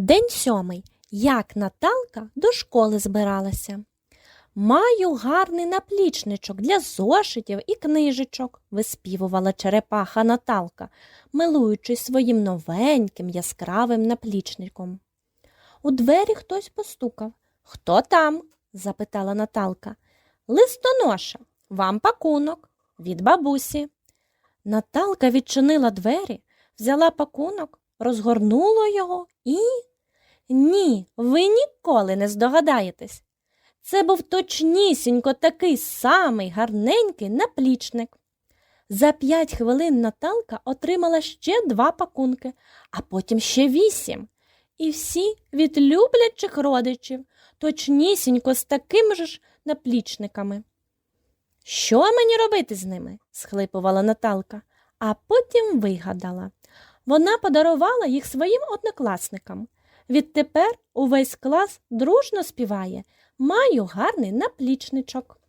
День сьомий. Як Наталка до школи збиралася. Маю гарний наплічничок для зошитів і книжечок, виспівувала черепаха Наталка, милуючись своїм новеньким яскравим наплічником. У двері хтось постукав. Хто там? запитала Наталка. Листоноша, вам пакунок від бабусі. Наталка відчинила двері, взяла пакунок, розгорнула його і. Ні, ви ніколи не здогадаєтесь. Це був точнісінько такий самий гарненький наплічник. За п'ять хвилин Наталка отримала ще два пакунки, а потім ще вісім. І всі від люблячих родичів, точнісінько з такими ж наплічниками. Що мені робити з ними? схлипувала Наталка, а потім вигадала. Вона подарувала їх своїм однокласникам. Відтепер увесь клас дружно співає Маю гарний наплічничок.